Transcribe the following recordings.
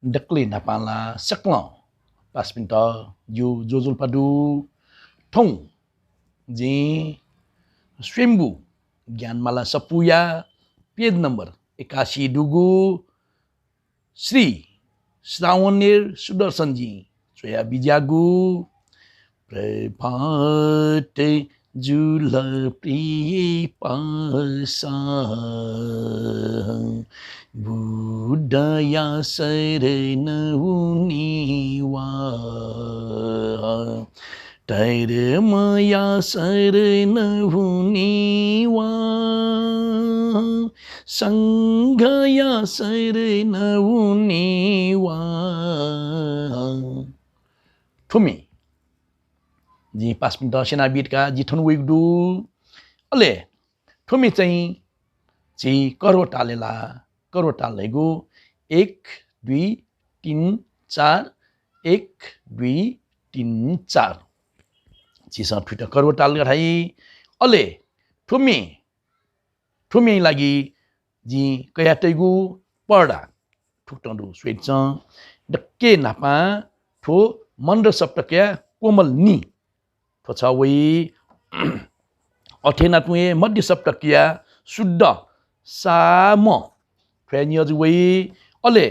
Dekli napala seklo. Pas pinto ju jojul padu thong जी स्वयंभू ज्ञानमाला सपुया page number एकासी डुगु श्री श्रावणीर सुदर्शनजी चोया बिजागु प्रभात जुलपी प्रिय पासा बुद्धया शरण उनीवा तैर मया शरण उनीवा संघया सर उनीवा to me जी पाँच मिनट सेनाबिटका जी ठुन विगडु अले ठुमी चाहिँ जी करवट टालेला करवट टालेगु एक दुई तिन चार एक दुई तिन चार चिसँग ठुटा करवटाल गराई अले ठुमी ठुमी लागि जी कया टैगु पर्डा ठुक्टु स्वेट डक्के नापा ठो मन्द सप्तक्या कोमल नि पछावई अठेनात्मे मध्य सप्तकिया शुद्ध साम फ्यानियजुवै अले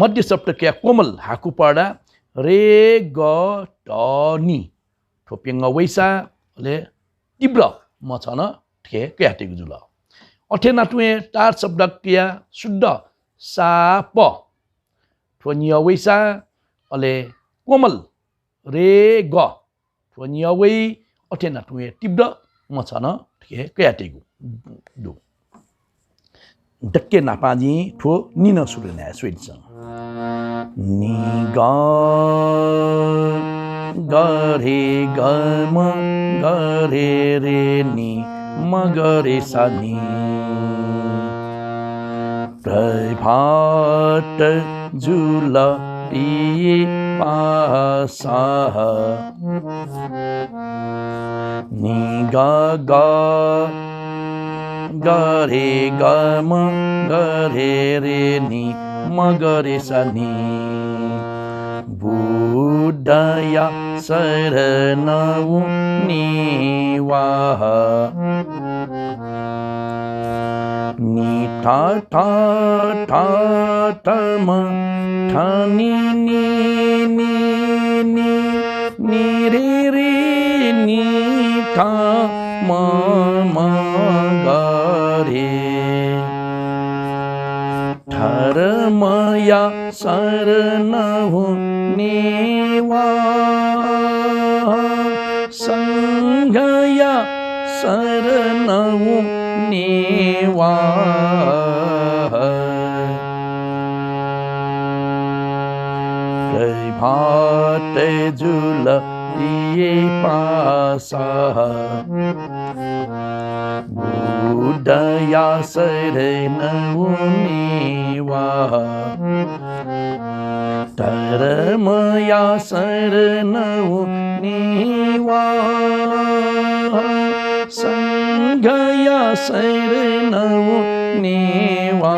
मध्य सप्तकिया कोमल हाकुपाडा रे ग टनी ठोपिङ वैसा अले तीव्र म छन ठे क्याटेको जुल अठेनाटुए टार शब्दकिया शुद्ध सा प ठोनिय वैसा अले कोमल रे ग Fanyawe otena tuwe tibda machana tuke kuyategu do. Dakke napaji to nina surinaya sweet song. Ni ga ga re ga ma ga re re ni ma ga re sa ni. Prai bhat jula ti पासा नी गा गा ग रे ग म ग रे रे नी म ग रे सा नी बुद्धया नी ठा ठा ठा, ठम, ठनी, नी। मागारे ठार माया सरनहु नेवा। संगया सरनहु नेवा। भाते जुला দিয়ে পাশা বুদয়া শরণ উমিওয়া तरमया शरणौ नीवा सङ्गया शरणौ नीवा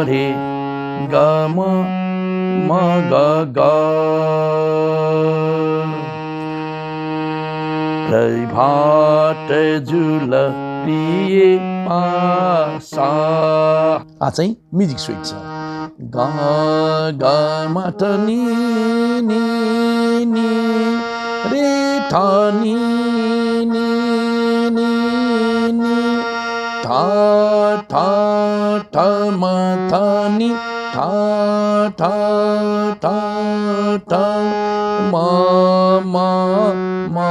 गरे गम म ग ग. प्रभात जुल पासा। आ चाहिँ म्युजिक स्विट छ। ग ग नि रे ठ नि ठ ठ ta ma ta ni ta ta ta ta ma ma ma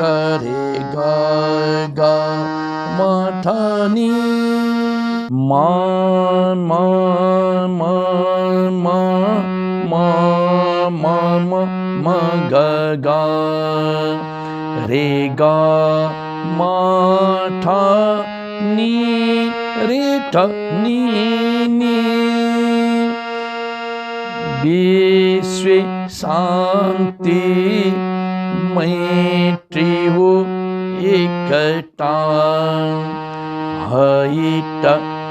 ga re ga ga ma ta ni ma ma ma ma ma ma ma ma ga ga re ga ma ta ni रिठ नि विश्व शान्ति मैत्री हो एकता hat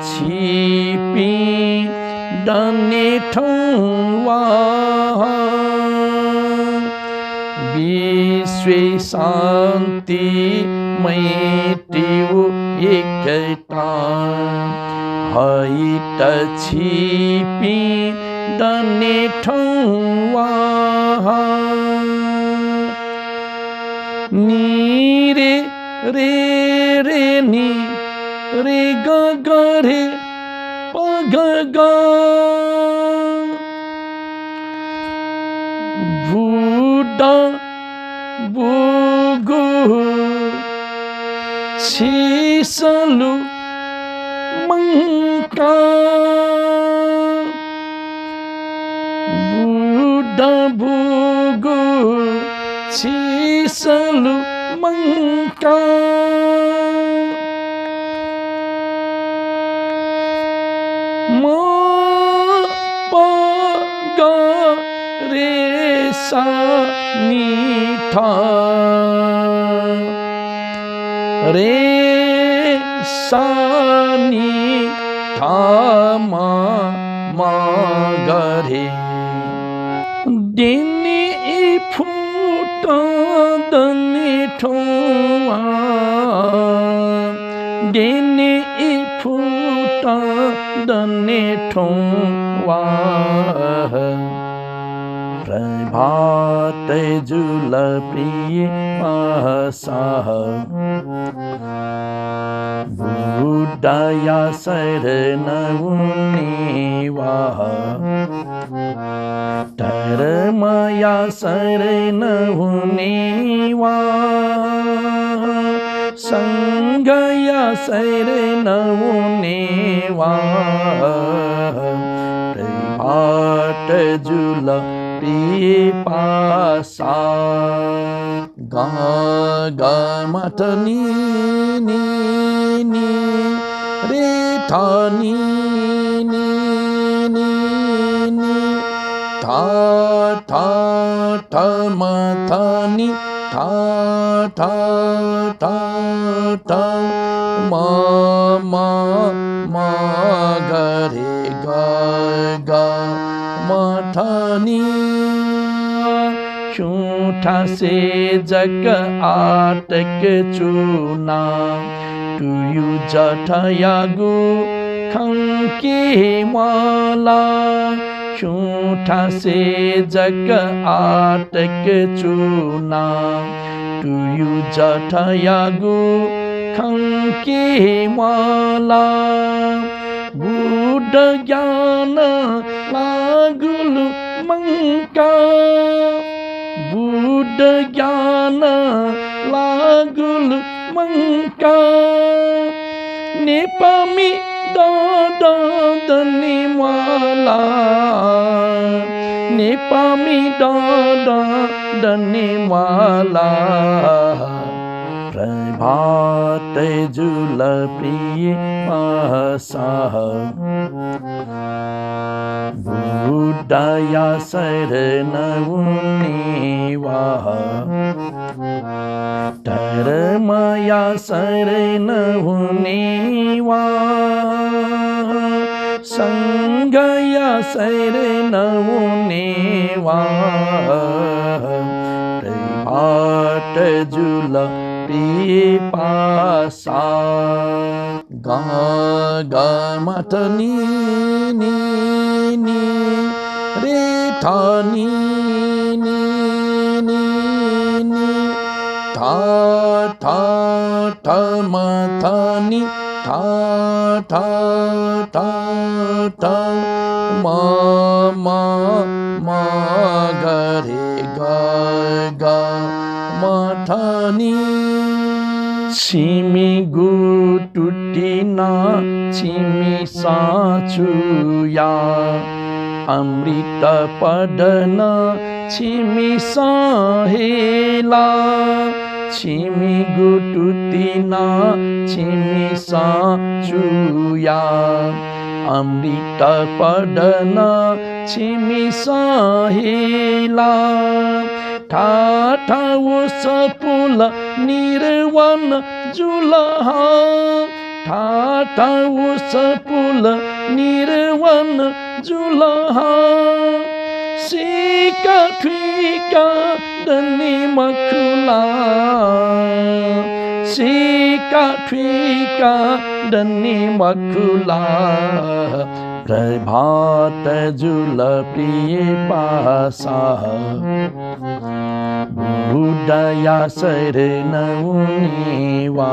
छिपी डने ठाउँवा विश्व शान्ति मैत्री हो एकटा hat छिपी डने ठौवा नि रे रे रे नि रे ग ग रे प ग ग बुडा बुगु छिसलु Sanlu Manka Budambugu Si Sanlu Manka Sanita Re સાની થામા માગરે દિને એ ફૂટ દને ઠોવા દિને એ ફૂટ દને ઠોવા प्रभात जुल प्रिय महसाह। बुद्धया शरण उन्नीवाह धर्मया शरण सङ्गया शरण हुनेवा प्रभात जुल पासा गा गा नि नि नि रे थ नि नि नि नि। थ ठ म म म ग रे ग नि झूठा से जग आटक चुना टुयु जठयागु खंके वाला झूठा से जग आटक चुना टुयु जठयागु खंके वाला बुढ ज्ञान लागुलु मङ्का बुढ ज्ञान लागुलु मङ्का नेपामी दनी माला नेपामी दनी माला प्रभाते जुल प्रिय महसाह बुद्धया शरण धर्मया शरण हुनेवा सङ्गया शरण हुनेवा प्रभात जुल पिपासा। गमटनि नि रेठनि था था था था था था था मा मा गरे गा गा मथनी ठ नि छिमी गुटुटिन छिमी साचुया अमृत पदन छिमी सहेला छिमी गुटुतिन छिमी साचुया अमृत पदन छिमी सहेला ठाठा सपुल निर्वन जुलह ठाठा उस पुल निर्वन जुलह सिका ठिका दनी मखुला सिका ठिका दनी मखुला प्रभात जुल प्रिय पासा। बुद्धया शरण उनीवा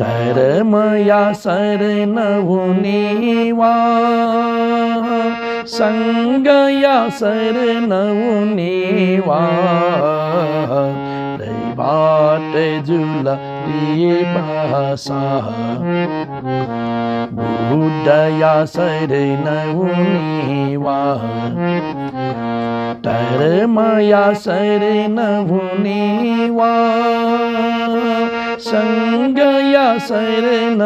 धर्मया शरण उनीवा सङ्गया शरण उनीवा बाट जुल प्रिय पासा। बुद्धया शरण उनीवा धर्मया शरण वा संगया शरण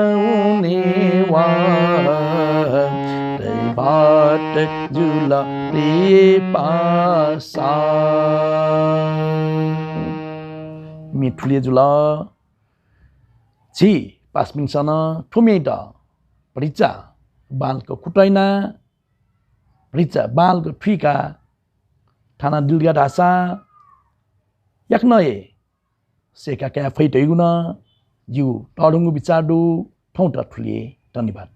वा बाट जुला प्रिय पासा। मिठुले जुल। छि पासमिङसन ठुमेट। रिचा बालको कुटैना रिचा बालको ठुइका थाना दिलगा ढासा याक्नए सेका क्या फैटैगुन जिउ टडुङ्गु बिचाडु ठौँ ठुलिए। धन्यवाद।